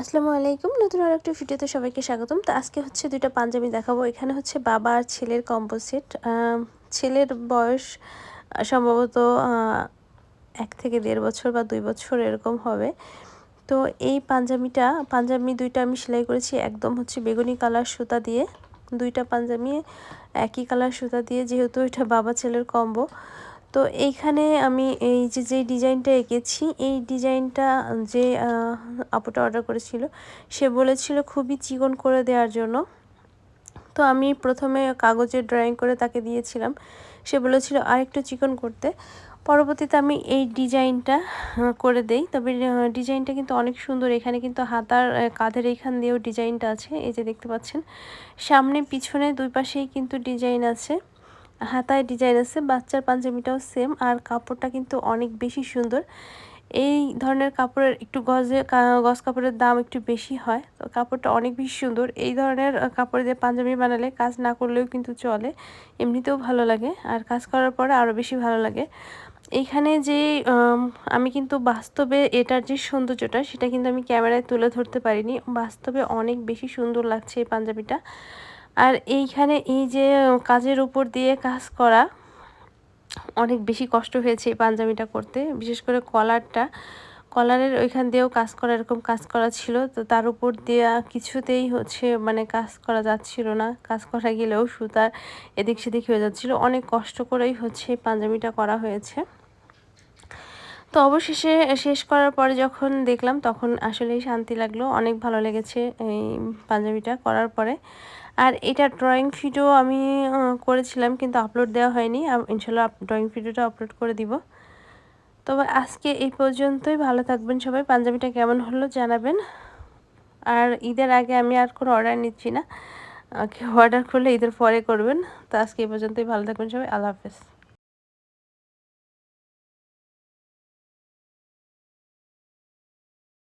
আসসালামু আলাইকুম। নতুন আর একটা ভিডিওতে সবাইকে স্বাগতম। তো আজকে হচ্ছে দুইটা পাঞ্জাবি দেখাবো। এখানে হচ্ছে বাবা আর ছেলের কম্পোজিট ছেলের বয়স সম্ভবত এক থেকে দেড় বছর বা দুই বছর এরকম হবে। তো এই পাঞ্জাবিটা, পাঞ্জাবি দুইটা আমি সেলাই করেছি একদম হচ্ছে বেগুনি কালার সুতা দিয়ে। দুইটা পাঞ্জাবি একই কালার সুতা দিয়ে, যেহেতু এটা বাবা ছেলের কম্বো তো এইখানে আমি এই যে যে ডিজাইনটা এঁকেছি, এই ডিজাইনটা যে আপুটা অর্ডার করেছিল, সে বলেছিল খুবই চিকন করে দেওয়ার জন্য। তো আমি প্রথমে কাগজে ড্রয়িং করে তাকে দিয়েছিলাম। সে বলেছিল আরেকটু চিকন করতে। পরবর্তীতে আমি এই ডিজাইনটা করে দেই। তবে ডিজাইনটা কিন্তু অনেক সুন্দর। এখানে কিন্তু হাতার কাঁধের এইখান দিয়েও ডিজাইনটা আছে। এই যে দেখতে পাচ্ছেন, সামনে পিছনে দুই পাশেই কিন্তু ডিজাইন আছে। হাতায় ডিজাইন আছে, বাচ্চার পাঞ্জাবিটাও সেম আর কাপড়টা কিন্তু অনেক বেশি সুন্দর। এই ধরনের কাপড়ের একটু গজে গজ কাপড়ের দাম একটু বেশি হয়, তো কাপড়টা অনেক বেশি সুন্দর। এই ধরনের কাপড় দিয়ে পাঞ্জাবি বানালে কাজ না করলেও কিন্তু চলে, এমনিতেও ভালো লাগে, আর কাজ করার পরে আরও বেশি ভালো লাগে। এইখানে যে আমি কিন্তু বাস্তবে এটার যে সৌন্দর্যটা, সেটা কিন্তু আমি ক্যামেরায় তুলে ধরতে পারিনি। বাস্তবে অনেক বেশি সুন্দর লাগছে এই পাঞ্জাবিটা। আর এইখানে এই যে কাজের উপর দিয়ে কাজ করা, অনেক বেশি কষ্ট হয়েছে এই পাঞ্জাবিটা করতে। বিশেষ করে কলারটা, কলারের ওইখান দিয়েও কাজ করা, এরকম কাজ করা ছিল। তো তার উপর দেওয়া কিছুতেই হচ্ছে মানে কাজ করা যাচ্ছিল না। কাজ করা গেলেও সুতার এদিক সেদিক হয়ে যাচ্ছিল। অনেক কষ্ট করেই হচ্ছে পাঞ্জাবিটা করা হয়েছে। তো অবশেষে শেষ করার পরে যখন দেখলাম, তখন আসলেই শান্তি লাগল, অনেক ভালো লেগেছে এই পাঞ্জাবিটা করার পরে। আর এটা ড্রয়িং ভিডিও আমি করেছিলাম কিন্তু আপলোড দেওয়া হয়নি। ইনশাল্লাহ ড্রয়িং ভিডিওটা আপলোড করে দিব। তবে আজকে এই পর্যন্তই। ভালো থাকবেন সবাই। পাঞ্জাবিটা কেমন হলো জানাবেন। আর ঈদের আগে আমি আর কোনো অর্ডার নিচ্ছি না। কেউ অর্ডার করলে ঈদের পরে করবেন। তো আজকে এই পর্যন্তই। ভালো থাকবেন সবাই। আল্লাহ হাফেজ।